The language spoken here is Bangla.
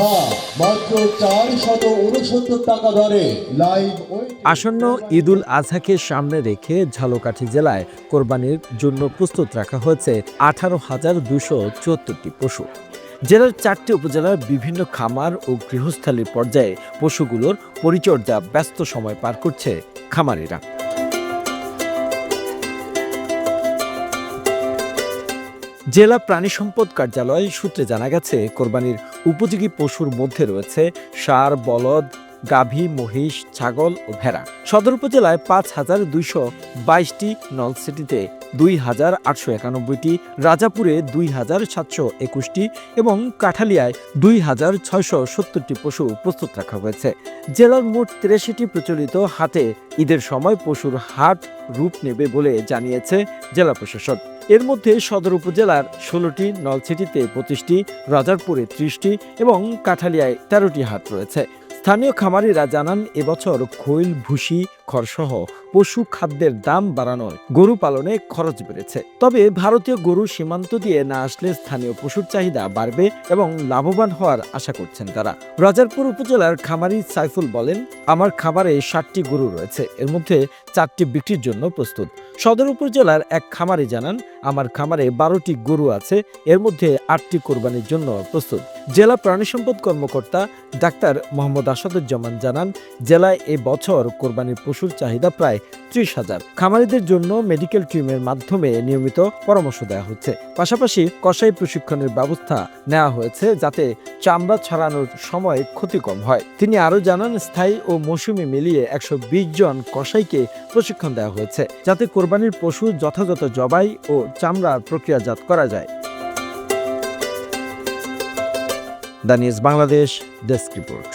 হ্যাঁ আসন্ন ঈদুল আজহাকে সামনে রেখে ঝালকাঠি জেলায় কোরবানির জন্য প্রস্তুত রাখা হয়েছে আঠারো হাজার দুশো চুয়াত্তরটি পশু। জেলার চারটি উপজেলার বিভিন্ন খামার ও গৃহস্থালির পর্যায়ে পশুগুলোর পরিচর্যা ব্যস্ত সময় পার করছে খামারিরা। জেলা প্রাণী সম্পদ কার্যালয় সূত্রে জানা গেছে, কোরবানির উপযোগী পশুর মধ্যে রয়েছে সার বলদ, গাভী, মহিষ, ছাগল ও ভেড়া। সদর উপজেলায় পাঁচ হাজার দুইশো বাইশটি নলসিটিতে দুই হাজার আটশো একানব্বইটি, রাজাপুরে দুই হাজার সাতশো একুশটি এবং কাঠালিয়ায় দুই হাজার ছয়শো সত্তরটি পশু প্রস্তুত রাখা হয়েছে। জেলার মোট তিরাশিটি প্রচলিত হাটে ঈদের সময় পশুর হাট রূপ নেবে বলে জানিয়েছে জেলা প্রশাসন। এর মধ্যে সদর উপজেলার ষোলোটি নলছিটিতে পঁচিশটি, রাজারপুরে ত্রিশটি এবং কাঠালিয়ায় তেরোটি হাট রয়েছে। স্থানীয় খামারিরা জানান, এবছর খৈল, ভুসি, খড়সহ পশু খাদ্যের দাম বাড়ানোয় গরু পালনে খরচ বেড়েছে। তবে ভারতীয় গরু সীমান্ত দিয়ে না আসলে স্থানীয় পশুর চাহিদা বাড়বে এবং লাভবান হওয়ার আশা করছেন তারা। রাজারপুর উপজেলার খামারি সাইফুল বলেন, আমার খামারে ষাটটি গরু রয়েছে, এর মধ্যে চারটি বিক্রির জন্য প্রস্তুত। সদর উপজেলার এক খামারি জানান, আমার খামারে বারোটি গরু আছে, এর মধ্যে আটটি কোরবানির জন্য প্রস্তুত। জেলা প্রাণী সম্পদ কর্মকর্তা ডাক্তার মোহাম্মদ আসাদুজ্জামান জানান, জেলায় এ বছর কোরবানির পশুর চাহিদা প্রায় ত্রিশ হাজার। খামারিদের জন্য মেডিকেল টিমের মাধ্যমে নিয়মিত পরামর্শ দেওয়া হচ্ছে। পাশাপাশি কসাই প্রশিক্ষণের ব্যবস্থা নেওয়া হয়েছে যাতে চামড়া ছড়ানোর সময় ক্ষতি কম হয়। তিনি আরও জানান, স্থায়ী ও মৌসুমি মিলিয়ে একশো বিশ জন কসাইকে প্রশিক্ষণ দেওয়া হয়েছে যাতে কোরবানির পশু যথাযথ জবাই ও চামড়া প্রক্রিয়াজাত করা যায়। The news Bangladesh desk report.